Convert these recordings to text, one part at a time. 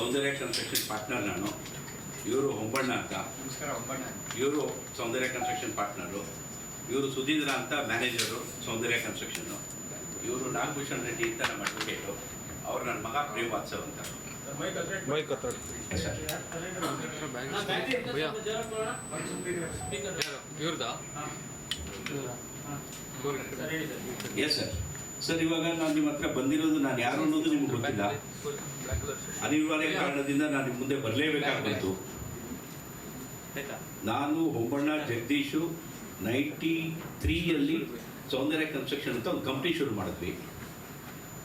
ಸೌಂದರ್ಯ construction partner ನಾನು. ಇವರು ಹೊಂಬಣ್ಣ ಅಂತ. ಇವರು ಸೌಂದರ್ಯ ಕನ್ಸ್ಟ್ರಕ್ಷನ್ ಪಾರ್ಟ್ನರು ಇವರು ಸುಧೀಂದ್ರ ಅಂತ ಮ್ಯಾನೇಜರು ಸೌಂದರ್ಯ ಕನ್ಸ್ಟ್ರಕ್ಷನ್ನು ಇವರು ನಾಗಭೂಷಣ್ ರೆಡ್ಡಿ ಅಂತ ನಮ್ಮ ಅಡ್ವೊಕೇಟು ಅವ್ರು ನನ್ನ ಮಗ ಅಂತ. ಹತ್ರ ಸರ್ ಇವ್ರದಾ? ಎಸ್ ಸರ್ ಸರ್ ಇವಾಗ ನಾನು ನಿಮ್ಮ ಹತ್ರ ಬಂದಿರೋದು ನಾನು ಯಾರು ಅನ್ನೋದು ನಿಮ್ಗೆ ಗೊತ್ತಿಲ್ಲ. ಅನಿವಾರ್ಯ ಕಾರಣದಿಂದ ನಾನು ನಿಮ್ಮ ಮುಂದೆ ಬರಲೇಬೇಕಾಗಿತ್ತು ನಾನು ಹೊಂಬಣ್ಣ ಜಗದೀಶು ನೈಂಟಿ ತ್ರೀಯಲ್ಲಿ ಸೌಂದರ್ಯ ಕನ್ಸ್ಟ್ರಕ್ಷನ್ ಅಂತ ಒಂದು ಕಂಪ್ನಿ ಶುರು ಮಾಡಿದ್ವಿ.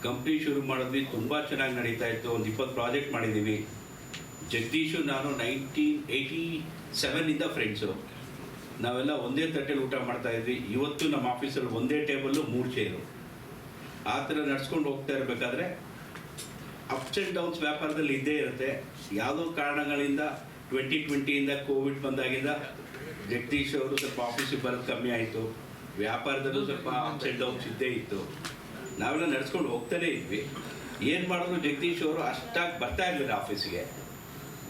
ಕಂಪ್ನಿ ಶುರು ಮಾಡಿದ್ವಿ ತುಂಬ ಚೆನ್ನಾಗಿ ನಡೀತಾ ಇತ್ತು. ಒಂದು ಇಪ್ಪತ್ತು ಪ್ರಾಜೆಕ್ಟ್ ಮಾಡಿದ್ದೀವಿ ಜಗದೀಶು ನಾನು ನೈನ್ಟೀನ್ ಏಯ್ಟಿ ಸೆವೆನಿಂದ ಫ್ರೆಂಡ್ಸು ನಾವೆಲ್ಲ ಒಂದೇ ತಟ್ಟೆಲಿ ಊಟ ಮಾಡ್ತಾ ಇದ್ವಿ. ಇವತ್ತು ನಮ್ಮ ಆಫೀಸಲ್ಲಿ ಒಂದೇ ಟೇಬಲ್ಲು ಮೂರು ಚೇರು ಆ ಥರ ನಡ್ಸ್ಕೊಂಡು ಹೋಗ್ತಾ ಇರಬೇಕಾದ್ರೆ ಅಪ್ಸ್ ಆ್ಯಂಡ್ ಡೌನ್ಸ್ ವ್ಯಾಪಾರದಲ್ಲಿ ಇದ್ದೇ ಇರುತ್ತೆ. ಯಾವುದೋ ಕಾರಣಗಳಿಂದ ಟ್ವೆಂಟಿ ಟ್ವೆಂಟಿಯಿಂದ ಕೋವಿಡ್ ಬಂದಾಗಿಂದ ಜಗದೀಶ್ ಅವರು ಸ್ವಲ್ಪ ಆಫೀಸಿಗೆ ಬರೋದು ಕಮ್ಮಿ ಆಯಿತು. ವ್ಯಾಪಾರದಲ್ಲೂ ಸ್ವಲ್ಪ ಅಪ್ಸ್ ಆ್ಯಂಡ್ ಡೌನ್ಸ್ ಇದ್ದೇ ಇತ್ತು. ನಾವೆಲ್ಲ ನಡ್ಸ್ಕೊಂಡು ಹೋಗ್ತಾನೇ ಇದ್ವಿ. ಏನು ಮಾಡಿದ್ರು ಜಗದೀಶ್ ಅವರು ಅಷ್ಟಾಗಿ ಬರ್ತಾ ಇರಲಿಲ್ಲ ಆಫೀಸಿಗೆ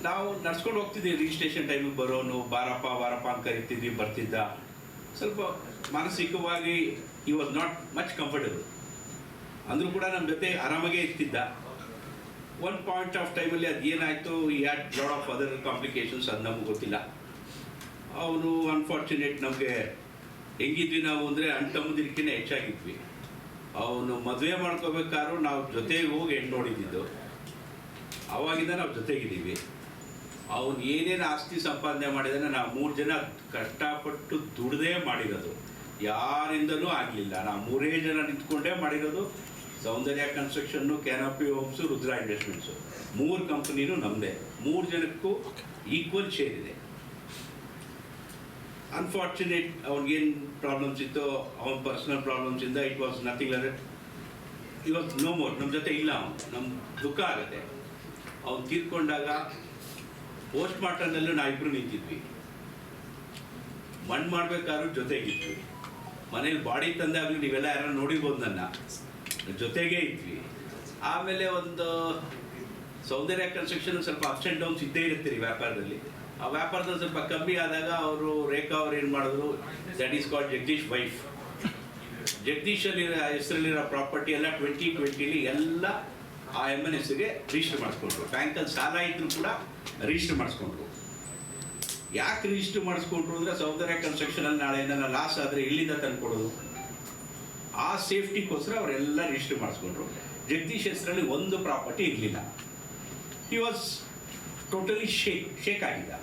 ನಾವು ನಡ್ಸ್ಕೊಂಡು ಹೋಗ್ತಿದ್ವಿ ರಿಜಿಸ್ಟ್ರೇಷನ್ ಟೈಮಿಗೆ ಬರೋನು, ಬಾರಪ್ಪ ಬಾರಪ್ಪ ಅಂತ ಕರಿತಿದ್ವಿ, ಬರ್ತಿದ್ದ. ಸ್ವಲ್ಪ ಮಾನಸಿಕವಾಗಿ ಈ ವಾಸ್ ನಾಟ್ ಮಚ್ ಕಂಫರ್ಟಬಲ್ ಅಂದರೂ ಕೂಡ ನಮ್ಮ ಜೊತೆ ಆರಾಮಾಗೇ ಇರ್ತಿದ್ದ. ಒನ್ ಪಾಯಿಂಟ್ ಆಫ್ ಟೈಮಲ್ಲಿ ಅದು ಏನಾಯಿತು ಈ had lot of other complications ಅದು ನಮ್ಗೆ ಗೊತ್ತಿಲ್ಲ. ಅವನು ಅನ್ಫಾರ್ಚುನೇಟ್ ನಮಗೆ ಹೆಂಗಿದ್ವಿ ನಾವು ಅಂದರೆ ಅಣ್ತಮ್ಮದಿರ್ಕಿಂತ ಹೆಚ್ಚಾಗಿದ್ವಿ. ಅವನು ಮದುವೆ ಮಾಡ್ಕೋಬೇಕಾದ್ರೂ ನಾವು ಜೊತೆಗೆ ಹೋಗಿ ಹೆಣ್ಣು ನೋಡಿದ್ದು ಅವಾಗಿಂದ ನಾವು ಜೊತೆಗಿದ್ದೀವಿ. ಅವನು ಏನೇನು ಆಸ್ತಿ ಸಂಪಾದನೆ ಮಾಡಿದಾನೆ ನಾವು ಮೂರು ಜನ ಕಷ್ಟಪಟ್ಟು ದುಡ್ದೇ ಮಾಡಿರೋದು. ಯಾರಿಂದಲೂ ಆಗಲಿಲ್ಲ. ನಾವು ಮೂರೇ ಜನ ನಿಂತ್ಕೊಂಡೇ ಮಾಡಿರೋದು. Soundarya construction canopy homes Rudra investments ಮೂರು ಕಂಪ್ನಿನೂ ನಮ್ಮದೇ ಮೂರು ಜನಕ್ಕೂ ಈಕ್ವಲ್ ಶೇರ್ ಇದೆ. ಅನ್ಫಾರ್ಚುನೇಟ್ ಅವ್ನಿಗೇನು ಪ್ರಾಬ್ಲಮ್ಸ್ ಇತ್ತು, ಅವನ ಪರ್ಸನಲ್ ಪ್ರಾಬ್ಲಮ್ಸಿಂದ ಇಟ್ ವಾಸ್ ನಥಿಂಗ್ ಲೈಕ್ ಇವತ್ತು ನೋ ಮೋರ್ ನಮ್ಮ ಜೊತೆ ಇಲ್ಲ ಅವನು. ನಮ್ಮ ದುಃಖ ಆಗುತ್ತೆ. ಅವ್ನು ತೀರ್ಕೊಂಡಾಗ ಪೋಸ್ಟ್ ಮಾರ್ಟಮ್ನಲ್ಲೂ ನಾವಿಬ್ರು ನಿಂತಿದ್ವಿ. ಮಣ್ಣು ಮಾಡ್ಬೇಕಾದ್ರೂ ಜೊತೆಗಿದ್ವಿ. ಮನೇಲಿ ಬಾಡಿ ತಂದಾಗಲೂ ನೀವೆಲ್ಲ ಯಾರು ನೋಡಿರ್ಬೋದು ನನ್ನ. ಜೊತೆಗೇ ಇದ್ವಿ. ಆಮೇಲೆ ಒಂದು ಸೌಂದರ್ಯ ಕನ್ಸ್ಟ್ರಕ್ಷನ್ ಸ್ವಲ್ಪ ಅಪ್ಸ್ ಆ್ಯಂಡ್ ಡೌನ್ಸ್ ಇದ್ದೇ ಇರುತ್ತೆ ವ್ಯಾಪಾರದಲ್ಲಿ. ಆ ವ್ಯಾಪಾರದಲ್ಲಿ ಸ್ವಲ್ಪ ಕಮ್ಮಿ ಆದಾಗ ಅವರು ರೇಖಾ ಅವ್ರು ಏನು ಮಾಡಿದ್ರು? That is called Jagadish wife ಜಗದೀಶಲ್ಲಿರೋ ಹೆಸರಲ್ಲಿರೋ ಪ್ರಾಪರ್ಟಿ ಎಲ್ಲ ಟ್ವೆಂಟಿ ಟ್ವೆಂಟಿಲಿ ಎಲ್ಲ ಆ ಎಂ ಎನ್ ಎಸ್ಗೆ ರಿಜಿಸ್ಟರ್ ಮಾಡಿಸ್ಕೊಂಡ್ರು. ಬ್ಯಾಂಕಲ್ಲಿ ಸಾಲ ಇದ್ರು ಕೂಡ ರಿಜಿಸ್ಟರ್ ಮಾಡಿಸ್ಕೊಂಡ್ರು. ಯಾಕೆ ರಿಜಿಸ್ಟರ್ ಮಾಡಿಸ್ಕೊಂಡ್ರು ಅಂದರೆ ಸೌಂದರ್ಯ ಕನ್ಸ್ಟ್ರಕ್ಷನಲ್ಲಿ ನಾಳೆ ಏನಾರ ಲಾಸ್ ಆದರೆ ಎಲ್ಲಿಂದ ತಂದ್ಕೊಡೋದು. ಆ ಸೇಫ್ಟಿಗೋಸ್ಕರ ಅವರೆಲ್ಲ ರಿಜಿಸ್ಟರ್ ಮಾಡಿಸ್ಕೊಂಡ್ರು. ಜಗದೀಶ್ ಹೆಸರಲ್ಲಿ ಒಂದು ಪ್ರಾಪರ್ಟಿ ಇರಲಿಲ್ಲ. He was totally shake shake ಆಗಿದ್ದ.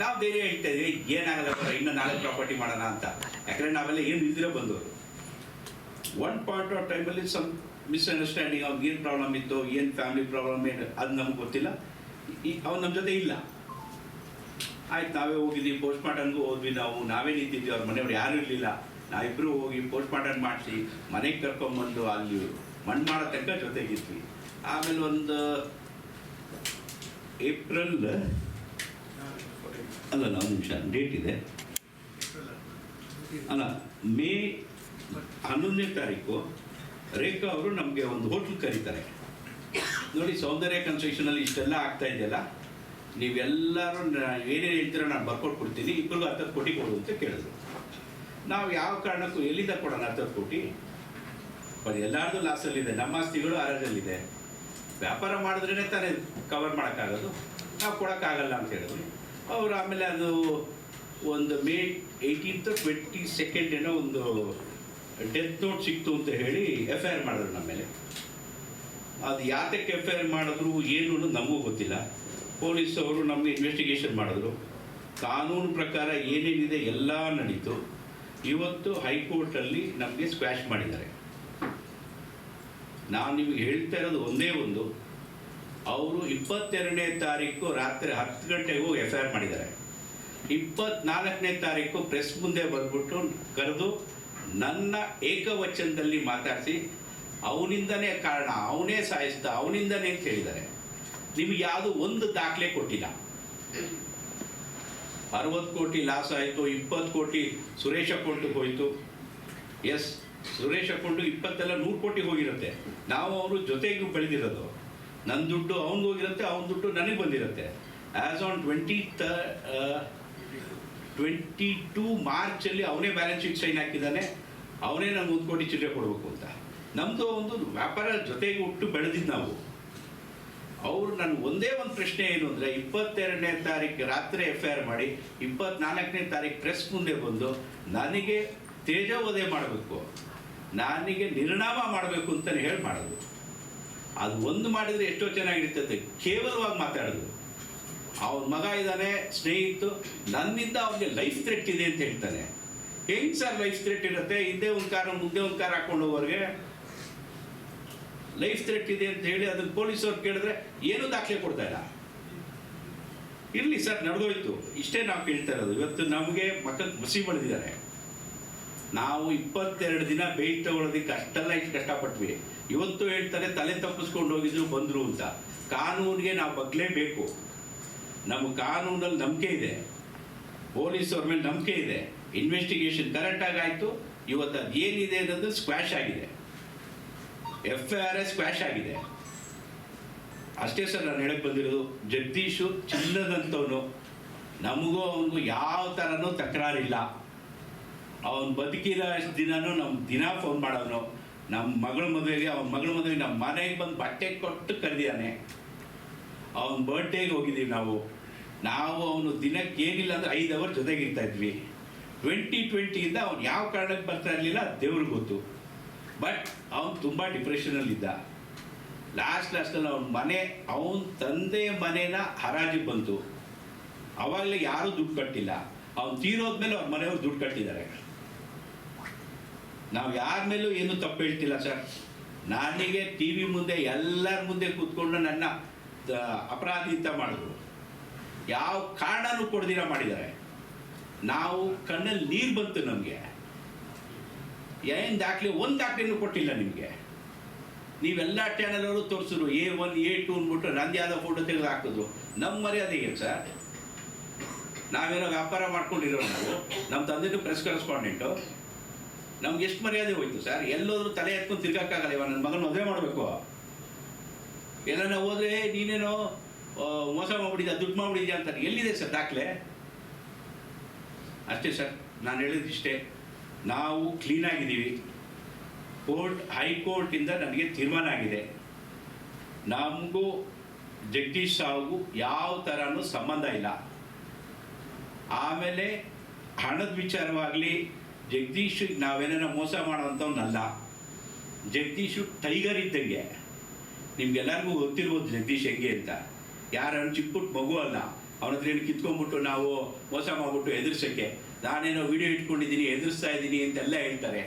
ನಾವು ಧೈರ್ಯ ಹೇಳ್ತಾ ಇದ್ದೀವಿ ಏನಾಗಲ್ಲ ಇನ್ನೂ ನಾಲ್ಕು ಪ್ರಾಪರ್ಟಿ ಮಾಡೋಣ ಅಂತ. ಯಾಕಂದರೆ ನಾವೆಲ್ಲ ಏನು ಇಲ್ದಿರೋ ಬಂದವರು. ಒನ್ ಪಾಯಿಂಟ್ ಆಫ್ ಟೈಮಲ್ಲಿ ಸಮ್ ಮಿಸ್ಅಂಡರ್ಸ್ಟ್ಯಾಂಡಿಂಗ್ ಅವ್ನಿಗೆ ಏನು ಪ್ರಾಬ್ಲಮ್ ಇತ್ತು, ಏನು ಫ್ಯಾಮಿಲಿ ಪ್ರಾಬ್ಲಮ್ ಏನು, ಅದು ನಮ್ಗೆ ಗೊತ್ತಿಲ್ಲ. ಅವ್ನು ನಮ್ಮ ಜೊತೆ ಇಲ್ಲ. ಆಯ್ತು, ನಾವೇ ಹೋಗಿದ್ವಿ ಪೋಸ್ಟ್ ಮಾರ್ಟಮ್ಗೂ ಹೋದ್ವಿ ನಾವು, ನಾವೇ ನಿಂತಿದ್ವಿ, ಅವ್ರ ಮನೆಯವ್ರು ಯಾರೂ ಇರಲಿಲ್ಲ. ನಾವಿಬ್ಬರು ಹೋಗಿ ಪೋಸ್ಟ್ ಮಾರ್ಟಮ್ ಮಾಡಿಸಿ ಮನೆಗೆ ಕರ್ಕೊಂಬಂದು ಅಲ್ಲಿ ಮಣ್ಣು ಮಾಡೋ ತನಕ ಜೊತೆಗಿದ್ವಿ. ಆಮೇಲೆ ಒಂದು ಏಪ್ರಿಲ್ ಅಲ್ಲ, ನಾವು ನಿಮಿಷ ಡೇಟ್ ಇದೆ. ಅಲ್ಲ, ಮೇ ಹನ್ನೊಂದನೇ ತಾರೀಕು ರೇಖಾ ಅವರು ನಮಗೆ ಒಂದು ಹೋಟ್ಲ್ ಕರೀತಾರೆ. ನೋಡಿ, ಸೌಂದರ್ಯ ಕನ್ಸ್ಟ್ರಕ್ಷನಲ್ಲಿ ಇಷ್ಟೆಲ್ಲ ಆಗ್ತಾ ಇದೆಯಲ್ಲ, ನೀವೆಲ್ಲರೂ ಏನೇನು ಹೇಳ್ತೀರೋ ನಾನು ಬರ್ಕೊಟ್ಬಿಡ್ತೀನಿ ಇಬ್ಬರಿಗೂ ಹತ್ತತ್ತು ಕೋಟಿ ಕೊಡು ಅಂತ ಕೇಳಿದ್ರು. ನಾವು ಯಾವ ಕಾರಣಕ್ಕೂ ಎಲ್ಲಿಂದ ಕೊಡೋಣ ಹತ್ತು ಕೋಟಿ? ಅದು ಎಲ್ಲಾರ್ದು ಲಾಸಲ್ಲಿದೆ ನಮ್ಮ ಆಸ್ತಿಗಳು ಆರದಲ್ಲಿದೆ ವ್ಯಾಪಾರ ಮಾಡಿದ್ರೇ ತಾನೇ ಕವರ್ ಮಾಡೋಕ್ಕಾಗೋದು. ನಾವು ಕೊಡೋಕ್ಕಾಗಲ್ಲ ಅಂತ ಹೇಳಿದ್ವಿ. ಅವರು ಆಮೇಲೆ ಅದು ಒಂದು ಮೇ ಏಯ್ಟೀನ್ತ್ ಟ್ವೆಂಟಿ ಸೆಕೆಂಡ್ ಏನೋ ಒಂದು ಡೆತ್ ನೋಟ್ ಸಿಕ್ತು ಅಂತ ಹೇಳಿ ಎಫ್ ಐ ಆರ್ ಮಾಡಿದ್ರು ನಮ್ಮ ಮೇಲೆ. ಅದು ಯಾತಕ್ಕೆ ಎಫ್ ಐ ಆರ್ ಮಾಡಿದ್ರು ಏನು ನಮಗೂ ಗೊತ್ತಿಲ್ಲ. ಪೊಲೀಸ್ ಅವರು ನಮಗೆ ಇನ್ವೆಸ್ಟಿಗೇಷನ್ ಮಾಡಿದ್ರು. ಕಾನೂನು ಪ್ರಕಾರ ಏನೇನಿದೆ ಎಲ್ಲ ನಡೀತು. ಇವತ್ತು ಹೈಕೋರ್ಟಲ್ಲಿ ನಮಗೆ ಸ್ಕ್ವಾಶ್ ಮಾಡಿದ್ದಾರೆ. ನಾನು ನಿಮಗೆ ಹೇಳ್ತಾ ಇರೋದು ಒಂದೇ ಒಂದು. ಅವರು ಇಪ್ಪತ್ತೆರಡನೇ ತಾರೀಕು ರಾತ್ರಿ ಹತ್ತು ಗಂಟೆಗೂ ಎಫ್ ಐ ಆರ್ ಮಾಡಿದ್ದಾರೆ. ಇಪ್ಪತ್ನಾಲ್ಕನೇ ತಾರೀಕು ಪ್ರೆಸ್ ಮುಂದೆ ಬಂದ್ಬಿಟ್ಟು ಕರೆದು ನನ್ನ ಏಕವಚನದಲ್ಲಿ ಮಾತಾಡಿಸಿ, ಅವನಿಂದನೇ ಕಾರಣ, ಅವನೇ ಸಾಯಿಸ್ದ, ಅವನಿಂದನೇ ಅಂತ ಹೇಳಿದ್ದಾರೆ. ನಿಮ್ಗೆ ಯಾವುದು ಒಂದು ದಾಖಲೆ ಕೊಟ್ಟಿಲ್ಲ. ಅರವತ್ತು ಕೋಟಿ ಲಾಸ್ ಆಯಿತು, ಇಪ್ಪತ್ತು ಕೋಟಿ ಸುರೇಶ್ ಅಕೌಂಟಿಗೆ ಹೋಯಿತು. ಎಸ್, ಸುರೇಶ್ ಅಕೌಂಟು ಇಪ್ಪತ್ತೆಲ್ಲ ನೂರು ಕೋಟಿ ಹೋಗಿರುತ್ತೆ. ನಾವು ಅವರು ಜೊತೆಗೂ ಬೆಳೆದಿರೋದು. ನನ್ನ ದುಡ್ಡು ಅವ್ನಿಗೆ ಹೋಗಿರುತ್ತೆ, ಅವನ ದುಡ್ಡು ನನಗೆ ಬಂದಿರುತ್ತೆ. ಆ್ಯಸ್ ಆನ್ ಟ್ವೆಂಟಿ ತ ಟ್ವೆಂಟಿ ಟೂ ಮಾರ್ಚಲ್ಲಿ ಅವನೇ ಬ್ಯಾಲೆನ್ಸ್ ಶೀಟ್ ಸೈನ್ ಹಾಕಿದ್ದಾನೆ. ಅವನೇ ನಮ್ಗೆ ಒಂದು ಕೋಟಿ ಚಿಲ್ಲರೆ ಕೊಡಬೇಕು ಅಂತ. ನಮ್ಮದು ಒಂದು ವ್ಯಾಪಾರ ಜೊತೆಗೆ ಹುಟ್ಟು ಬೆಳೆದಿದ್ದು ನಾವು. ಅವರು ನನ್ನ ಒಂದೇ ಒಂದು ಪ್ರಶ್ನೆ ಏನು ಅಂದರೆ ಇಪ್ಪತ್ತೆರಡನೇ ತಾರೀಕು ರಾತ್ರಿ ಎಫ್ ಐ ಆರ್ ಮಾಡಿ, ಇಪ್ಪತ್ನಾಲ್ಕನೇ ತಾರೀಕು ಪ್ರೆಸ್ ಮುಂದೆ ಬಂದು ನನಗೆ ತೇಜೋವಧೆ ಮಾಡಬೇಕು, ನನಗೆ ನಿರ್ಣಾಮ ಮಾಡಬೇಕು ಅಂತಲೇ ಹೇಳಿ ಮಾಡೋದು ಅದು ಒಂದು ಮಾಡಿದರೆ ಎಷ್ಟೋ ಚೆನ್ನಾಗಿರ್ತದೆ, ಕೇವಲವಾಗಿ ಮಾತಾಡೋದು. ಅವನ ಮಗ ಇದ್ದಾನೆ ಸ್ನೇಹಿತು ನನ್ನಿಂದ ಅವನಿಗೆ ಲೈಫ್ ಥ್ರೆಟ್ ಇದೆ ಅಂತ ಹೇಳ್ತಾನೆ. ಹೆಂಗೆ ಸರ್ ಲೈಫ್ ಥ್ರೆಟ್ ಇರುತ್ತೆ? ಹಿಂದೆ ಒಂದು ಕಾರ್ ಮುಂದೆ ಒಂದು ಕಾರ್ ಹಾಕೊಂಡು ಹೋಗೋರಿಗೆ ಲೈಫ್ ಥ್ರೆಟ್ ಇದೆ ಅಂತ ಹೇಳಿ ಅದನ್ನ ಪೊಲೀಸವ್ರು ಕೇಳಿದ್ರೆ ಏನೂ ದಾಖಲೆ ಕೊಡ್ತಾ ಇಲ್ಲ. ಇರಲಿ ಸರ್, ನಡೆದೋಯ್ತು. ಇಷ್ಟೇ ನಾವು ಕೇಳ್ತಾ ಇರೋದು. ಇವತ್ತು ನಮಗೆ ಮಕ್ಕಳು ಮಸಿ ಬಳಿದಿದ್ದಾರೆ. ನಾವು ಇಪ್ಪತ್ತೆರಡು ದಿನ ಬೇಯ್ ತಗೊಳ್ಳೋದಕ್ಕೆ ಅಷ್ಟೆಲ್ಲ ಇಷ್ಟು ಕಷ್ಟಪಟ್ವಿ. ಇವತ್ತು ಹೇಳ್ತಾರೆ, ತಲೆ ತಪ್ಪಿಸ್ಕೊಂಡು ಹೋಗಿದ್ರು, ಬಂದರು ಅಂತ. ಕಾನೂನಿಗೆ ನಾವು ಬಗ್ಲೇಬೇಕು. ನಮ್ಮ ಕಾನೂನಲ್ಲಿ ನಂಬಿಕೆ ಇದೆ. ಪೊಲೀಸವ್ರ ಮೇಲೆ ನಂಬಿಕೆ ಇದೆ. ಇನ್ವೆಸ್ಟಿಗೇಷನ್ ಕರೆಕ್ಟಾಗಿ ಆಯಿತು. ಇವತ್ತು ಅದು ಏನಿದೆ ಅನ್ನೋದು ಸ್ಕ್ವಾಶ್ ಆಗಿದೆ. ಎಫ್ ಆರ್ ಎಸ್ ಸ್ಕ್ವಾಶ್ ಆಗಿದೆ. ಅಷ್ಟೇ ಸರ್ ನಾನು ಹೇಳಕ್ ಬಂದಿರೋದು, ಜಗದೀಶು ಚಿನ್ನದಂಥವನು ನಮಗೂ ಅವನಿಗೂ ಯಾವ ಥರನೂ ತಕರಾರಿಲ್ಲ. ಅವನು ಬದುಕಿರೋ ಅಷ್ಟು ದಿನನೂ ನಮ್ಮ ದಿನ ಫೋನ್ ಮಾಡೋನು. ನಮ್ಮ ಮಗಳ ಮದುವೆಗೆ, ಅವನ ಮಗಳ ಮದುವೆಗೆ ನಮ್ಮ ಮನೆಗೆ ಬಂದು ಬಟ್ಟೆ ಕೊಟ್ಟು ಕರೆದಿದ್ದಾನೆ ಅವನ ಬರ್ಡೇಗೆ ಹೋಗಿದ್ದೀವಿ ನಾವು. ನಾವು ಅವನು ದಿನಕ್ಕೆ ಏನಿಲ್ಲ ಅಂದ್ರೆ ಐದು ಅವರ್ ಜೊತೆಗಿರ್ತಾ ಇದ್ವಿ. ಟ್ವೆಂಟಿ ಟ್ವೆಂಟಿಯಿಂದ ಅವ್ನು ಯಾವ ಕಾರಣಕ್ಕೆ ಬರ್ತಾ ಇರಲಿಲ್ಲ, ದೇವ್ರಿಗೆ ಗೊತ್ತು. ಬಟ್ ಅವನು ತುಂಬ ಡಿಪ್ರೆಷನಲ್ಲಿದ್ದ ಲಾಸ್ಟ್ ಲಾಸ್ಟಲ್ಲಿ ಅವನ ಮನೆ ಅವನ ತಂದೆ ಮನೇನ ಹರಾಜಿಗೆ ಬಂತು. ಅವಾಗಲೇ ಯಾರೂ ದುಡ್ಡು ಕಟ್ಟಿಲ್ಲ. ಅವ್ನು ತೀರೋದ್ಮೇಲೆ ಅವ್ರ ಮನೆಯವ್ರು ದುಡ್ಡು ಕಟ್ಟಿದ್ದಾರೆ. ನಾವು ಯಾರ ಮೇಲೂ ಏನು ತಪ್ಪು ಹೇಳ್ತಿಲ್ಲ ಸರ್ ನನಗೆ ಟಿ ವಿ ಮುಂದೆ ಎಲ್ಲರ ಮುಂದೆ ಕೂತ್ಕೊಂಡು ನನ್ನ ಆ, ಅಪರಾಧಿ ಅಂತ ಮಾಡಿದ್ರು. ಯಾವ ಕಾರಣನೂ ಕೊಡ್ದಿರ ಮಾಡಿದ್ದಾರೆ. ನಾವು ಕಣ್ಣಲ್ಲಿ ನೀರು ಬಂತು ನಮಗೆ. ಏನು ದಾಖಲೆ ಒಂದು ದಾಖಲೆನೂ ಕೊಟ್ಟಿಲ್ಲ ನಿಮಗೆ. ನೀವೆಲ್ಲ ಚಾನಲ್ ಅವರು ತೋರಿಸಿದ್ರು, ಎ ಒನ್, ಎ ಟು ಅಂದ್ಬಿಟ್ಟು ನಂದು ಯಾವ ಫೋಟೋ ತೆಗೆದು ಹಾಕಿದ್ರು. ನಮ್ಮ ಮರ್ಯಾದೆ ಏನು ಸರ್ ನಾವೇನೋ ವ್ಯಾಪಾರ ಮಾಡ್ಕೊಂಡಿರೋ ನಾವು ನಮ್ಮ ತಂದೆನೂ ಪ್ರೆಸ್ ಕರೆಸ್ಪಾಂಡೆಂಟು ನಮ್ಗೆ ಎಷ್ಟು ಮರ್ಯಾದೆ ಹೋಯ್ತು ಸರ್? ಎಲ್ಲೋದ್ರೂ ತಲೆ ಎತ್ಕೊಂಡು ತಿರ್ಗಕ್ಕಾಗಲ್ಲ ಇವ ನನ್ನ ಮಗನ ಮದುವೆ ಮಾಡಬೇಕು. ಎಲ್ಲನ ಹೋದ್ರೆ ನೀನೇನೋ ಮೋಸ ಮಾಡ್ಬಿಟ್ಟಿದ್ಯಾ, ದುಡ್ಡು ಮಾಡ್ಬಿಟ್ಟಿದ್ಯಾ ಅಂತ ಎಲ್ಲಿದೆ ಸರ್ ದಾಖಲೆ? ಅಷ್ಟೇ ಸರ್, ನಾನು ಹೇಳಿದಿಷ್ಟೇ ನಾವು ಕ್ಲೀನಾಗಿದ್ದೀವಿ ಕೋರ್ಟ್ ಹೈಕೋರ್ಟಿಂದ ನನಗೆ ತೀರ್ಮಾನ ಆಗಿದೆ. ನಮಗೂ ಜಗದೀಶ್ ಸಾವು ಯಾವ ಥರನೂ ಸಂಬಂಧ ಇಲ್ಲ. ಆಮೇಲೆ ಹಣದ ವಿಚಾರವಾಗಲಿ, ಜಗದೀಶ್ ನಾವೇನಾರ ಮೋಸ ಮಾಡೋವಂಥವ್ನಲ್ಲ. ಜಗದೀಶು ಟೈಗರ್ ಇದ್ದಂಗೆ. ನಿಮ್ಗೆಲ್ಲರಿಗೂ ಗೊತ್ತಿರ್ಬೋದು ಜಗದೀಶ್ ಹೆಂಗೆ ಅಂತ. ಚಿಕ್ಕ ಪುಟ್ಟ ಮಗು ಅಲ್ಲ. ಅವನ ಹತ್ರ ಏನು ಕಿತ್ಕೊಂಡ್ಬಿಟ್ಟು ನಾವು ಮೋಸ ಮಾಡಿಬಿಟ್ಟು ಎದುರ್ಸೋಕ್ಕೆ. ನಾನೇನೋ ವಿಡಿಯೋ ಇಟ್ಕೊಂಡಿದ್ದೀನಿ, ಎದುರಿಸ್ತಾ ಇದ್ದೀನಿ ಅಂತೆಲ್ಲ ಹೇಳ್ತಾರೆ.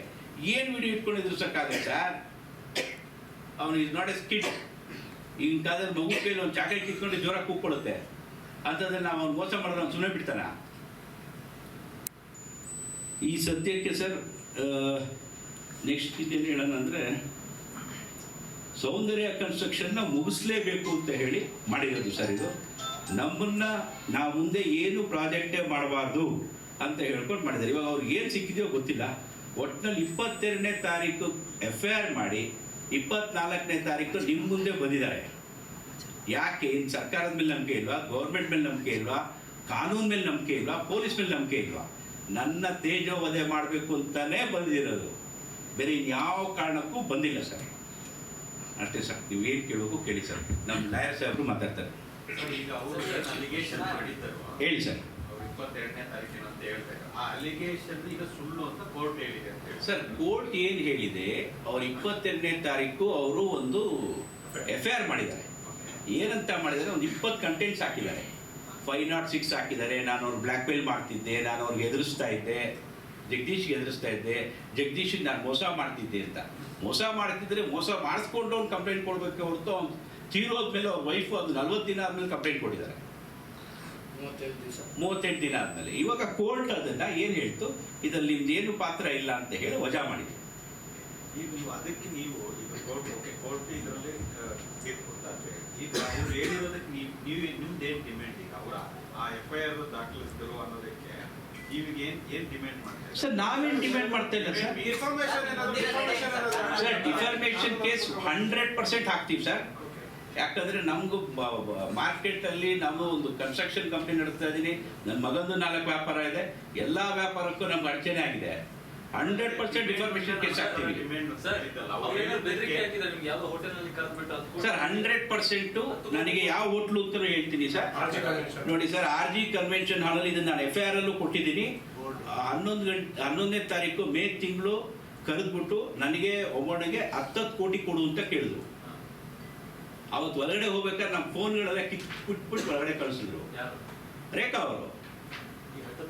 ಏನು ವಿಡಿಯೋ ಇಟ್ಕೊಂಡು ಸರ್? ಅವನು ಇಸ್ ನಾಟ್ ಎ ಸ್ಕಿಡ್ ಈಗಿನ ಕಾಲದಲ್ಲಿ ಮಗು ಕೈಲಿ ಒಂದು ಚಾಕ್ಲೇಟ್ ಕಿತ್ಕೊಂಡು ಜ್ವರ ಕೂಕ್ಕೊಳ್ಳುತ್ತೆ ಅಂತಂದ್ರೆ ನಾವು ಅವ್ನು ಮೋಸ ಮಾಡಿದ್ರೆ ಅವ್ನು ಸುಮ್ಮನೆ ಬಿಡ್ತಾನ? ಈ ಸದ್ಯಕ್ಕೆ ಸರ್ ನೆಕ್ಸ್ಟ್ ಇದೇನು ಹೇಳೋಣ ಅಂದರೆ, ಸೌಂದರ್ಯ ಕನ್ಸ್ಟ್ರಕ್ಷನ್ನ ಮುಗಿಸ್ಲೇಬೇಕು ಅಂತ ಹೇಳಿ ಮಾಡಿರೋದು ಸರ್ ಇದು. ನಮ್ಮನ್ನ ನಾವು ಮುಂದೆ ಏನು ಪ್ರಾಜೆಕ್ಟೇ ಮಾಡಬಾರ್ದು. ಅಂತ ಹೇಳ್ಕೊಂಡು ಮಾಡಿದ್ದಾರೆ. ಇವಾಗ ಅವ್ರಿಗೆ ಏನು ಸಿಕ್ಕಿದೆಯೋ ಗೊತ್ತಿಲ್ಲ. ಒಟ್ಟಿನಲ್ಲಿ ಇಪ್ಪತ್ತೆರಡನೇ ತಾರೀಕು ಎಫ್ ಐ ಆರ್ ಮಾಡಿ ಇಪ್ಪತ್ನಾಲ್ಕನೇ ತಾರೀಕು ನಿಮ್ಮ ಮುಂದೆ ಬಂದಿದ್ದಾರೆ. ಯಾಕೆ? ಇನ್ನು ಸರ್ಕಾರದ ಮೇಲೆ ನಂಬಿಕೆ ಇಲ್ವಾ? ಗೌರ್ಮೆಂಟ್ ಮೇಲೆ ನಂಬಿಕೆ ಇಲ್ವಾ? ಕಾನೂನು ಮೇಲೆ ನಂಬಿಕೆ ಇಲ್ವಾ? ಪೊಲೀಸ್ ಮೇಲೆ ನಂಬಿಕೆ ಇಲ್ವಾ? ನನ್ನ ತೇಜೋವಧೆ ಮಾಡಬೇಕು ಅಂತಲೇ ಬಂದಿರೋದು. ಬೇರೆ ಇನ್ಯಾವ ಕಾರಣಕ್ಕೂ ಬಂದಿಲ್ಲ ಸರ್. ಅಷ್ಟೇ ಸರ್. ನೀವು ಏನು ಕೇಳಬೇಕು ಕೇಳಿ ಸರ್. ನಮ್ಮ ಲಾಯರ್ ಸಾಹೇಬರು ಮಾತಾಡ್ತಾರೆ. ಈಗ ಅವರು ಅಲಿಗೇಷನ್ ಮಾಡಿದ್ದರು. ಹೇಳಿ ಸರ್. ಇಪ್ಪತ್ತೆರಡನೇ ತಾರೀಕಿನ ಅಂತ ಹೇಳ್ತಾರೆ. ಆ ಅಲಿಗೇಷನ್ ಈಗ ಸುಳ್ಳು ಅಂತ ಕೋರ್ಟ್ ಹೇಳಿದೆ ಅಂತ ಹೇಳಿ ಸರ್ ಕೋರ್ಟ್ ಏನು ಹೇಳಿದೆ? ಅವ್ರು ಇಪ್ಪತ್ತೆರಡನೇ ತಾರೀಕು ಅವರು ಒಂದು ಎಫ್ ಐ ಆರ್ ಮಾಡಿದ್ದಾರೆ. ಏನಂತ ಮಾಡಿದ್ದಾರೆ? ಒಂದು ಇಪ್ಪತ್ತು ಕಂಟೆಂಟ್ಸ್ ಹಾಕಿದ್ದಾರೆ. ಫೈವ್ ನಾಟ್ ಸಿಕ್ಸ್ ಹಾಕಿದ್ದಾರೆ. ನಾನು ಅವ್ರು ಬ್ಲ್ಯಾಕ್ ಮೇಲ್ ಮಾಡ್ತಿದ್ದೆ. ನಾನು ಅವ್ರಿಗೆ ಎದುರಿಸ್ತಾ ಇದ್ದೆ. ಜಗದೀಶ್ಗೆ ಎದುರಿಸ್ತಾ ಇದ್ದೆ. ಜಗದೀಶಿಗೆ ನಾನು ಮೋಸ ಮಾಡ್ತಿದ್ದೆ ಅಂತ. ಮೋಸ ಮಾಡ್ತಿದ್ರೆ ಮೋಸ ಮಾಡಿಸ್ಕೊಂಡು ಅವ್ನು ಕಂಪ್ಲೇಂಟ್ ಕೊಡಬೇಕು ಹೊರತು ಅವ್ನು ತೀರೋದ್ಮೇಲೆ ಅವ್ರ ವೈಫ್ ಅದು ನಲ್ವತ್ತು ದಿನ ಆದ್ಮೇಲೆ ಕಂಪ್ಲೇಂಟ್ ಕೊಟ್ಟಿದ್ದಾರೆ. ಮೂವತ್ತೆಂಟು ದಿನ ಆದಮೇಲೆ. ಇವಾಗ ಕೋರ್ಟ್ ಅದನ್ನ ಏನು ಹೇಳ್ತು? ಇದರಲ್ಲಿ ನಿಮ್ದು ಏನು ಪಾತ್ರ ಇಲ್ಲ ಅಂತ ಹೇಳಿ ವಜಾ ಮಾಡಿದ್ರು. ಈಗ ನೀವು ಅದಕ್ಕೆ ನೀವು ಈಗ ಕೋರ್ಟ್ ಓಕೆ ಕೋರ್ಟ್ ಇದರಲ್ಲಿ ತೀರ್ಪು ಕೊಡ್ತಾರೆ ಈಗ ಅವ್ರು ಹೇಳಿರೋದಕ್ಕೆ ನೀವು ನೀವು ನಿಮ್ದು ಏನು ಡಿಮ್ಯಾಂಡ್ ಈಗ? ಅವರ ಆ ಎಫ್ ಐ ಆರ್ ದಾಖಲಿಸಿದ್ರು ಅನ್ನೋದಕ್ಕೆ ನೀವೀಗ ಏನ್ ಏನ್ ಡಿಮ್ಯಾಂಡ್ ಮಾಡ್ತಾರೆ ಸರ್ ನಾವೇನು ಡಿಮ್ಯಾಂಡ್ ಮಾಡ್ತಾ ಇಲ್ಲ sir. Defamation case hundred percent ಹಾಕ್ತೀವಿ ಸರ್. ಯಾಕಂದ್ರೆ ನಮಗೂ ಮಾರ್ಕೆಟಲ್ಲಿ ನಾವು ಒಂದು ಕನ್ಸ್ಟ್ರಕ್ಷನ್ ಕಂಪ್ನಿ ನಡೆಸ್ತಾ ಇದ್ದೀನಿ ನನ್ನ ಮಗಂದು ನಾಲ್ಕು ವ್ಯಾಪಾರ ಇದೆ. ಎಲ್ಲ ವ್ಯಾಪಾರಕ್ಕೂ ನಮ್ಗೆ ಅಡಚಣೆ ಆಗಿದೆ. ಹಂಡ್ರೆಡ್ ಪರ್ಸೆಂಟ್ ಇನ್ಫಾರ್ಮೇಶನ್ ಕೇಸ್ ಆಗ್ತೀವಿ ಸರ್ ಹಂಡ್ರೆಡ್ ಪರ್ಸೆಂಟು ನನಗೆ ಯಾವ ಹೋಟ್ಲು ಅಂತ ಹೇಳ್ತೀನಿ ಸರ್. ನೋಡಿ ಸರ್ ಆರ್ ಜಿ ಕನ್ವೆನ್ಷನ್ ಹಾಲಲ್ಲಿ ಇದನ್ನ ನಾನು ಎಫ್ ಐ ಆರ್ ಅಲ್ಲೂ ಕೊಟ್ಟಿದ್ದೀನಿ. ಹನ್ನೊಂದು ಗಂಟೆ ಹನ್ನೊಂದನೇ ತಾರೀಕು ಮೇ ತಿಂಗಳು ಕರೆದ್ಬಿಟ್ಟು ನನಗೆ ಒಬ್ಬನಿಗೆ ಹತ್ತತ್ತು ಕೋಟಿ ಕೊಡು ಅಂತ ಕೇಳಿದ್ರು. ಅವತ್ತು ಒಳಗಡೆ ಹೋಗ್ಬೇಕಾದ್ರೆ ನಮ್ಮ ಫೋನ್ಗಳೆಲ್ಲ ಕಿತ್ ಬಿಟ್ಬಿಟ್ಟು ಒಳಗಡೆ ಕಳಿಸಿದ್ರು. ರೇಖಾ ಅವರು.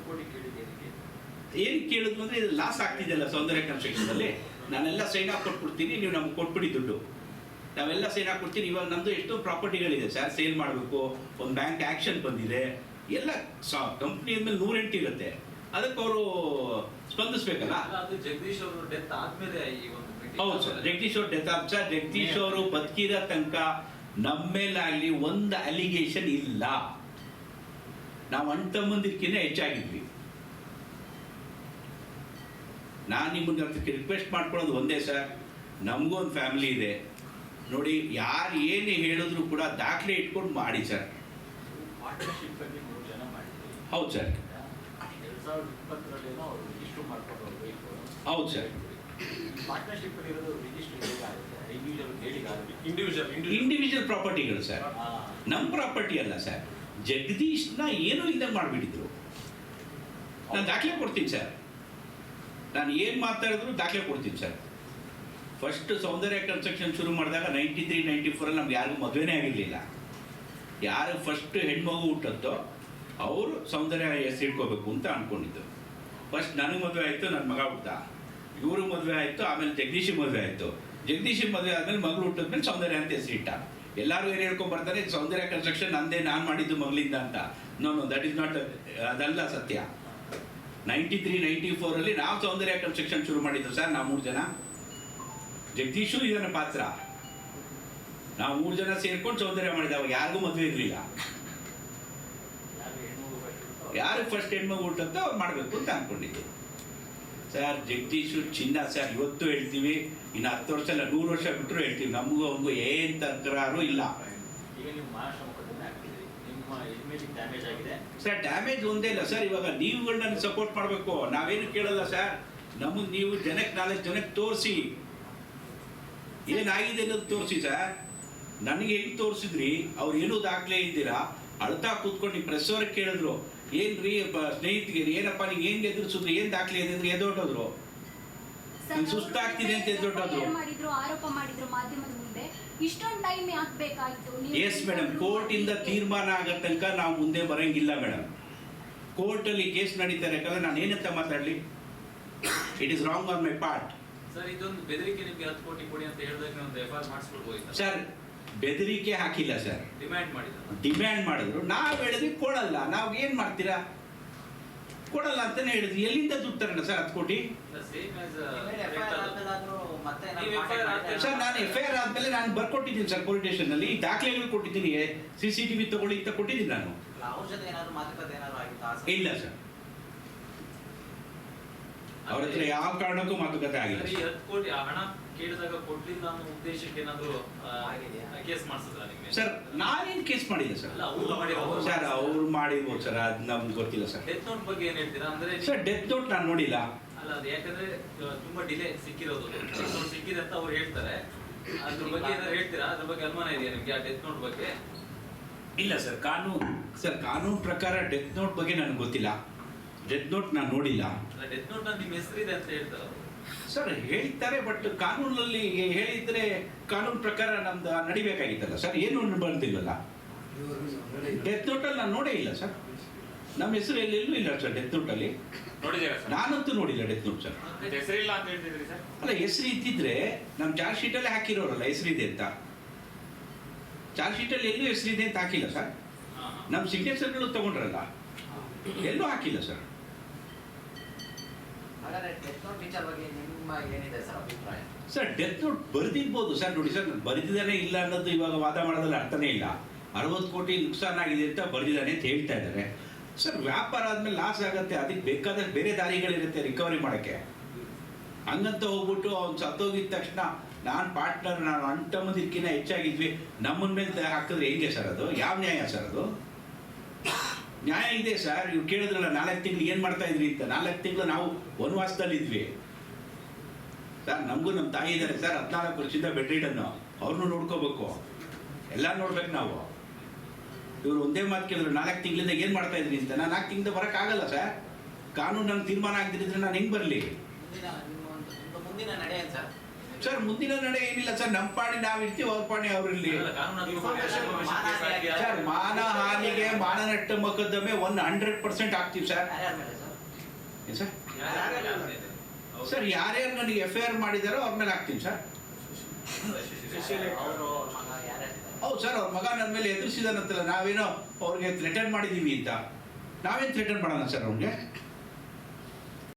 ಕೋಟಿ ಏನು ಕೇಳಿದ್ರು ಅಂದ್ರೆ ಇದು ಲಾಸ್ ಆಗ್ತಿದೆಯಲ್ಲ ಸೌಂದರ್ಯ ಕನ್ಸ್ಟ್ರಕ್ಷನ್ ಅಲ್ಲಿ. ನಾನೆಲ್ಲ ಸೈನ್ ಹಾಕಿ ಕೊಟ್ಬಿಡ್ತೀನಿ ನೀವು ನಮ್ಗೆ ಕೊಟ್ಬಿಡಿ ದುಡ್ಡು. ನಾವೆಲ್ಲ ಸೈನ್ ಹಾಕಿ ಕೊಡ್ತೀನಿ ಇವಾಗ ನಮ್ದು ಎಷ್ಟೋ ಪ್ರಾಪರ್ಟಿಗಳಿದೆ. ಸರ್ ಸೇಲ್ ಮಾಡಬೇಕು ಒಂದು ಬ್ಯಾಂಕ್ ಆಕ್ಷನ್ ಬಂದಿದೆ. ಎಲ್ಲ ಕಂಪ್ನಿ ಮೇಲೆ ನೂರೆಂಟು ಇರುತ್ತೆ. ಅದಕ್ಕೆ ಅವರು ಸ್ಪಂದಿಸ್ಬೇಕಲ್ಲ? ಅದು ಜಗದೀಶ್ ಅವರು ಡೆತ್ ಆದ್ಮೇಲೆ ಈ ಒಂದು ಹೌದು ಸರ್. ಜಗದೀಶ್ ಅವ್ರ ಡೆತ್ ಆಫ್ ಸರ್ ಜಗದೀಶ್ ಅವರು ಬದುಕಿರೋ ತನಕ ಒಂದು ಅಲಿಗೇಷನ್ ಇಲ್ಲ. ನಾವು ಅಣ್ಣ ತಮ್ಮಂದಿರ್ಕಿಂತ ಹೆಚ್ಚಾಗಿದ್ವಿ. ನಾನು ನಿಮ್ಮ ಅದಕ್ಕೆ ರಿಕ್ವೆಸ್ಟ್ ಮಾಡ್ಕೊಳ್ಳೋದು ಒಂದೇ ಸರ್. ನಮಗೂ ಒಂದು ಫ್ಯಾಮಿಲಿ ಇದೆ. ನೋಡಿ ಯಾರು ಏನು ಹೇಳಿದ್ರು ಕೂಡ ದಾಖಲೆ ಇಟ್ಕೊಂಡು ಮಾಡಿ ಸರ್. ಹೌದು ಸರ್. ಹೌದು ಸರ್ ಪಾರ್ಟ್ನರ್ಶಿಪ್ ಅಲ್ಲಿ ಇರೋದು ರಿಜಿಸ್ಟರ್ ಹೇಗಾಗುತ್ತೆ ಇಂಡಿವಿಜುವಲ್ ಇಂಡಿವಿಜುವಲ್ ಇಂಡಿವಿಜುವಲ್ ಪ್ರಾಪರ್ಟಿಗಳು ಸರ್ ನಮ್ಮ ಪ್ರಾಪರ್ಟಿ ಅಲ್ಲ ಸರ್ ಜಗದೀಶ್ನ ಏನೂ ಇಲ್ಲದೆ ಮಾಡಿಬಿಟ್ಟಿದ್ರು. ನಾನು ದಾಖಲೆ ಕೊಡ್ತೀನಿ ಸರ್ ನಾನು ಏನು ಮಾತಾಡಿದ್ರು ದಾಖಲೆ ಕೊಡ್ತೀನಿ ಸರ್ ಫಸ್ಟ್ ಸೌಂದರ್ಯ ಕನ್ಸ್ಟ್ರಕ್ಷನ್ ಶುರು ಮಾಡಿದಾಗ ನೈಂಟಿ ತ್ರೀ ನೈಂಟಿ ಫೋರಲ್ಲಿ ನಮ್ಗೆ ಯಾರಿಗೂ ಮದುವೆನೇ ಆಗಿರಲಿಲ್ಲ. ಯಾರು ಫಸ್ಟ್ ಹೆಣ್ಮಗು ಹುಟ್ಟತ್ತೋ ಅವರು ಸೌಂದರ್ಯ ಹೆಸರು ಇಟ್ಕೋಬೇಕು ಅಂತ ಅಂದ್ಕೊಂಡಿದ್ದು ಫಸ್ಟ್ ನನಗೆ ಮದುವೆ ಆಯಿತು ನನ್ನ ಮಗ ಹುಟ್ಟ ಇವ್ರಿಗೆ ಮದುವೆ ಆಯಿತು ಆಮೇಲೆ ಜಗದೀಶಿ ಮದುವೆ ಆಯಿತು. ಜಗದೀಶಿ ಮದುವೆ ಆದಮೇಲೆ ಮಗಳು ಹುಟ್ಟಿದ್ಮೇಲೆ ಸೌಂದರ್ಯ ಅಂತ ಹೆಸರಿಟ್ಟ ಎಲ್ಲರೂ ಏನು ಹೇಳ್ಕೊಂಡ್ ಬರ್ತಾರೆ ಸೌಂದರ್ಯ ಕನ್ಸ್ಟ್ರಕ್ಷನ್ ನಂದೇ ನಾನು ಮಾಡಿದ್ದು ಮಗಳಿಂದ ಅಂತ. No no that is not ಅದಲ್ಲ ಸತ್ಯ. ನೈಂಟಿ ತ್ರೀ ನೈಂಟಿ ಫೋರಲ್ಲಿ ನಾವು ಸೌಂದರ್ಯ ಕನ್ಸ್ಟ್ರಕ್ಷನ್ ಶುರು ಮಾಡಿದ್ದು ಸರ್ ನಾವು ಮೂರು ಜನ. ಜಗದೀಶು ಇದನ್ನ ಪಾತ್ರ. ನಾವು ಮೂರು ಜನ ಸೇರ್ಕೊಂಡು ಸೌಂದರ್ಯ ಮಾಡಿದ ಅವಾಗ ಯಾರಿಗೂ ಮದುವೆ ಇರಲಿಲ್ಲ. ಯಾರು ಫಸ್ಟ್ ಹೆಣ್ಮಗು ಹುಟ್ಟತ್ತೋ ಅವ್ರು ಮಾಡಬೇಕು ಅಂತ ಅನ್ಕೊಂಡಿದ್ದೆ. ಸರ್ ಜಗದೀಶು ಚಿನ್ನ ಸರ್ ಇವತ್ತು ಹೇಳ್ತೀವಿ. ಇನ್ನು ಹತ್ತು ವರ್ಷ ಅಲ್ಲ ನೂರು ವರ್ಷ ಬಿಟ್ಟರು ಹೇಳ್ತೀವಿ. ನಮಗೂ ಅವ್ರಿಗೂ ಏನು ತಕರಾರು ಇಲ್ಲ. ಸರ್ ಡ್ಯಾಮೇಜ್ ಒಂದೇ ಇಲ್ಲ. ಸರ್ ಇವಾಗ ನೀವುಗಳು ನನಗೆ ಸಪೋರ್ಟ್ ಮಾಡಬೇಕು. ನಾವೇನು ಕೇಳಲ್ಲ ಸರ್. ನಮಗೆ ನೀವು ಜನಕ್ಕೆ ನಾಲ್ಕು ಜನಕ್ಕೆ ತೋರಿಸಿ. ಏನಾಗಿದೆ ಅನ್ನೋದು ತೋರಿಸಿ ಸರ್. ನನಗೆ ಹೆಂಗೆ ತೋರಿಸಿದ್ರಿ? ಅವ್ರು ಏನೂ ದಾಖಲೆ ಇದ್ದೀರಾ ಅಳ್ತಾ ಕೂತ್ಕೊಂಡು ಪ್ರೆಸ್ ಅವ್ರಿಗೆ ಕೇಳಿದ್ರು. ಏನ್ರಿ ರೀ ಸ್ನೇಹಿತರಿಗೆ ಏನಪ್ಪ ನೀವು ಏನ್ ಎದುರಿಸಿದ್ರು ಏನು ದಾಖಲೆ ಇದೆ ಅಂದ್ರೆ ಎದೊಟ್ಟೋದ್ರು ನಂಗ್ ಸುಸ್ತಾಗ್ತಿದೆ ಅಂತ ಎದ್ದೊಟ್ಟೋದ್ರು. ಮಾಡಿದ್ರು ಆರೋಪ ಮಾಡಿದ್ರು ಮಾಧ್ಯಮದ ಮುಂದೆ ಇಷ್ಟೊಂದು ಟೈಮ್ ಯಾಕೆ ಬೇಕಾಯ್ತು ಎಸ್ ಮೇಡಮ್ ಕೋರ್ಟಿಂದ ತೀರ್ಮಾನ ಆಗೋ ತನಕ ನಾವು ಮುಂದೆ ಬರಂಗಿಲ್ಲ ಮೇಡಮ್ ಕೋರ್ಟಲ್ಲಿ ಕೇಸ್ ನಡೀತಾರೆ ಯಾಕಂದ್ರೆ ನಾನು ಏನಂತ ಮಾತಾಡಲಿ? It is wrong on my part sir ಇದೊಂದು ಬೆದರಿಕೆ ನಿಮಗೆ ಹತ್ತು ಕೋಟಿ ಕೊಡಿ ಅಂತ ಹೇಳಿದಾಗ ಒಂದು ಎಫ್ ಆರ್ ಮಾಡಿಸ್ಬಿಡ್ಬೋಯ್ತು ಸರ್ ಬೆದರಿಕೆ ಹಾಕಿಲ್ಲ ಸರ್. ಡಿಮ್ಯಾಂಡ್ ಮಾಡಿದ್ರು? ಡಿಮ್ಯಾಂಡ್ ಮಾಡಿದ್ರು. ನಾವು ಹೇಳಿದ್ವಿ ಕೊಡಲ್ಲ. ನಾವು ಏನು ಮಾಡ್ತೀರಾ? ಕೊಡಲ್ಲ ಅಂತಾನೆ ಹೇಳಿದ್ವಿ. ಎಲ್ಲಿಂದ ದುಡ್ಡು ತರೋಣ ಸರ್ ಹತ್ತು ಕೋಟಿ? ಆದ್ಮೇಲೆ- ಸರ್ ನಾನು ಎಫ್ ಐ ಆರ್ ಆದ್ಮೇಲೆ ನಾನು ಬರ್ಕೊಟ್ಟಿದ್ದೀನಿ ಸರ್ ಪೊಲೀಸ್ ಸ್ಟೇಷನಲ್ಲಿ ಈ ದಾಖಲೆಗಳು ಕೊಟ್ಟಿದ್ದೀನಿ. ಸಿ ಸಿ ಟಿ ವಿ ತಗೊಳ್ಳಿ ಅಂತ ಕೊಟ್ಟಿದ್ದೀನಿ ನಾನು. ಅಲ್ಲ, ಅವ್ರ ಜೊತೆ ಏನಾದ್ರು ಮಾತುಕತೆ ಏನಾದ್ರು ಆಗಿತ್ತಾ ಆ ಇಲ್ಲ ಸರ್. ಅವ್ರ ಹತ್ರ ಯಾವ ಕಾರಣಕ್ಕೂ ಮಾತುಕತೆ ಆಗಿಲ್ಲ ಸರ್, ಹತ್ತು ಕೋಟಿ ಹಣ ಕೇಳಿದಾಗ ಕೊಡ್ಲಿಲ್ಲ ಅನ್ನೋ ಉದ್ದೇಶಕ್ಕೆ ಏನಾದ್ರು ಆಗಿದೆಯಾ? ಕೇಸ್ ಮಾಡಿಸಿದ್ರ ನಿಮ್ಗೆ? ಸರ್ ನಾನೇನು ಕೇಸ್ ಮಾಡಿಲ್ಲ ಸರ್. ಅಲ್ಲ ಅವ್ರು ಮಾಡಿರೋ ಸರ್ ಅವ್ರು ಮಾಡಿರ್ಬೋದು ಸರ್. ಅದು ನಮ್ಗೆ ಗೊತ್ತಿಲ್ಲ ಸರ್. ಡೆತ್ ನೋಟ್ ಬಗ್ಗೆ ಏನು ಹೇಳ್ತೀರಾ? ಅಂದ್ರೆ ಸರ್ ಡೆತ್ ನೋಟ್ ನಾನು ನೋಡಿಲ್ಲ. ಅಲ್ಲ ಅದು ಯಾಕಂದ್ರೆ ತುಂಬಾ ಡಿಲೇ ಸಿಕ್ಕಿರೋದು. ಡೆತ್ ನೋಟ್ ಸಿಕ್ಕಿದೆ ಅಂತ ಅವ್ರು ಹೇಳ್ತಾರೆ. ಅದ್ರ ಬಗ್ಗೆ ಏನಾದ್ರು ಹೇಳ್ತೀರಾ? ಅದ್ರ ಬಗ್ಗೆ ಅನುಮಾನ ಇದೆಯಾ ನಿಮ್ಗೆ ಆ ಡೆತ್ ನೋಟ್ ಬಗ್ಗೆ? ಇಲ್ಲ ಸರ್. ಕಾನೂನು ಸರ್ ಕಾನೂನು ಪ್ರಕಾರ ಡೆತ್ ನೋಟ್ ಬಗ್ಗೆ ನನಗೆ ಗೊತ್ತಿಲ್ಲ. ಡೆತ್ ನೋಟ್ ನಾನು ನೋಡಿಲ್ಲ. ಡೆತ್ ನೋಟ್ ನಿಮ್ಮ ಹೆಸರಿದೆ ಅಂತ ಹೇಳ್ತಾರೆ. ಸರ್ ಹೇಳ್ತಾರೆ ಬಟ್ ಕಾನೂನಲ್ಲಿ ಹೇಳಿದ್ರೆ ಕಾನೂನು ಪ್ರಕಾರ ನಮ್ದು ನಡಿಬೇಕಾಗಿತ್ತಲ್ಲ ಸರ್? ಏನು ಬಂದಿಲ್ಲಲ್ಲ? ಡೆತ್ ನೋಟಲ್ಲಿ ನಾನು ನೋಡೇ ಇಲ್ಲ ಸರ್. ನಮ್ಮ ಹೆಸರು ಎಲ್ಲೆಲ್ಲೂ ಇಲ್ಲ ಸರ್ ಡೆತ್ ನೋಟಲ್ಲಿ ನಾನಂತೂ ನೋಡಿಲ್ಲ ಡೆತ್ ನೋಟ್ ಸರ್. ಹೆಸರಿಲ್ಲ ಅಂತ ಹೇಳ್ತಿದ್ರಿ ಸರ್. ಅಲ್ಲ ಹೆಸರು ಇದ್ದಿದ್ರೆ ನಮ್ಮ ಚಾರ್ಜ್ ಶೀಟಲ್ಲೇ ಹಾಕಿರೋರಲ್ಲ ಹೆಸರಿದೆ ಅಂತ. ಚಾರ್ಜ್ ಶೀಟಲ್ಲಿ ಎಲ್ಲೂ ಹೆಸರಿದೆ ಅಂತ ಹಾಕಿಲ್ಲ ಸರ್. ನಮ್ಮ ಸಿಗ್ನೇಚರ್ಗಳು ತಗೊಂಡ್ರಲ್ಲ. ಎಲ್ಲೂ ಹಾಕಿಲ್ಲ ಸರ್ ಹಾಗಾದ್ರೆ ಡೆತ್ ನೋಟ್ ವಿಚಾರ ಬಗ್ಗೆ ನಿಮ್ಮ ಏನಿದೆ ಸರ್ ಡೆತ್ ನೋಟ್ ಬರೆದಿರ್ಬೋದು ಸರ್, ನೋಡಿ ಸರ್ ಬರೆದಿದ್ದಾನೆ ಇಲ್ಲ ಅನ್ನೋದು ಇವಾಗ ವಾದ ಮಾಡೋದ್ರಲ್ಲಿ ಅರ್ಥನೇ ಇಲ್ಲ. ಅರವತ್ತು ಕೋಟಿ ನುಕ್ಸಾನ್ ಆಗಿದೆ ಅಂತ ಬರೆದಿದ್ದಾನೆ ಅಂತ ಹೇಳ್ತಾ ಇದ್ದಾರೆ. ಸರ್, ವ್ಯಾಪಾರ ಆದ್ಮೇಲೆ ಲಾಸ್ ಆಗುತ್ತೆ. ಅದಕ್ಕೆ ಬೇಕಾದ್ರೆ ಬೇರೆ ದಾರಿಗಳಿರುತ್ತೆ ರಿಕವರಿ ಮಾಡೋಕ್ಕೆ. ಹಂಗಂತ ಹೋಗ್ಬಿಟ್ಟು ಅವ್ನು ಸತ್ತೋಗಿದ ತಕ್ಷಣ ನಾನು ಪಾರ್ಟ್ನರ್ ನಾನು ಅಂಟಮ್ಮದಕ್ಕಿಂತ ಹೆಚ್ಚಾಗಿದ್ವಿ. ನಮ್ಮನ್ನ ಮೇಲೆ ಹಾಕಿದ್ರೆ ಹೆಂಗೆ ಸರ್ ಅದು? ಯಾವ ನ್ಯಾಯ ಸರ್ ಅದು? ನ್ಯಾಯ ಇದೆ ಸರ್, ಇವ್ರು ಕೇಳಿದ್ರಲ್ಲ ನಾಲ್ಕು ತಿಂಗಳು ಏನು ಮಾಡ್ತಾ ಇದ್ರಿ ಅಂತ. ನಾಲ್ಕು ತಿಂಗಳು ನಾವು ವನವಾಸದಲ್ಲಿ ಇದ್ವಿ ಸರ್, ನಮಗೂ ನಮ್ಮ ತಾಯಿ ಇದ್ದಾರೆ ಸರ್, ಹದಿನಾಲ್ಕು ವರ್ಷದಿಂದ ಬೆಡ್ ರಿಡನ್ನು. ಅವ್ರನ್ನೂ ನೋಡ್ಕೋಬೇಕು. ಎಲ್ಲ ನೋಡ್ಬೇಕು ನಾವು. ಇವರು ಒಂದೇ ಮಾತು ಕೇಳಿದ್ರು, ನಾಲ್ಕು ತಿಂಗಳಿಂದ ಏನು ಮಾಡ್ತಾ ಇದ್ರಿ ಅಂತ. ನಾನು ನಾಲ್ಕು ತಿಂಗಳಿಂದ ಬರೋಕ್ಕಾಗಲ್ಲ ಸರ್. ಕಾನೂನು ನನ್ನ ತೀರ್ಮಾನ ಆಗದಿದ್ರೆ ನಾನು ಹೆಂಗೆ ಬರಲಿ? ಮುಂದಿನ ನಡೆಯ ಸರ್. ಸರ್ ಮುಂದಿನ ನಡೆ ಏನಿಲ್ಲ ಸರ್ ನಮ್ಮ ಪಾಣಿ ನಾವಿರ್ತೀವಿ ಅವ್ರ ಪಾಣಿ ಸರ್ ಮಾನ ಹಾನಿಗೆ ಮಾನ ಮಾನನಟ್ಟ ಮೊಕದ್ದಮೆ ಒನ್ ಹಂಡ್ರೆಡ್ ಪರ್ಸೆಂಟ್ ಆಗ್ತೀವಿ ಸರ್. ಸರ್? ಸರ್? ಹೌದು. ಸರ್ ಯಾರ್ಯಾರು ನನಗೆ ಎಫ್ ಐ ಆರ್ ಮಾಡಿದಾರೋ ಅವ್ರ ಮೇಲೆ ಹಾಕ್ತೀನಿ ಸರ್. ಅವರು ಮಗ ಯಾರ್ಯಾರಿದ್ದಾರೆ ಹೌದು ಸರ್ ಅವ್ರ ಮಗ ನನ್ನ ಮೇಲೆ ಎದುರಿಸಿದಾನಂತಲ್ಲ ನಾವೇನೋ ಅವ್ರಿಗೆ ಥ್ರೆಟನ್ ಮಾಡಿದ್ದೀವಿ ಅಂತ. ನಾವೇನು ಥ್ರೆಟನ್ ಮಾಡೋಣ ಸರ್ ಅವ್ನಿಗೆ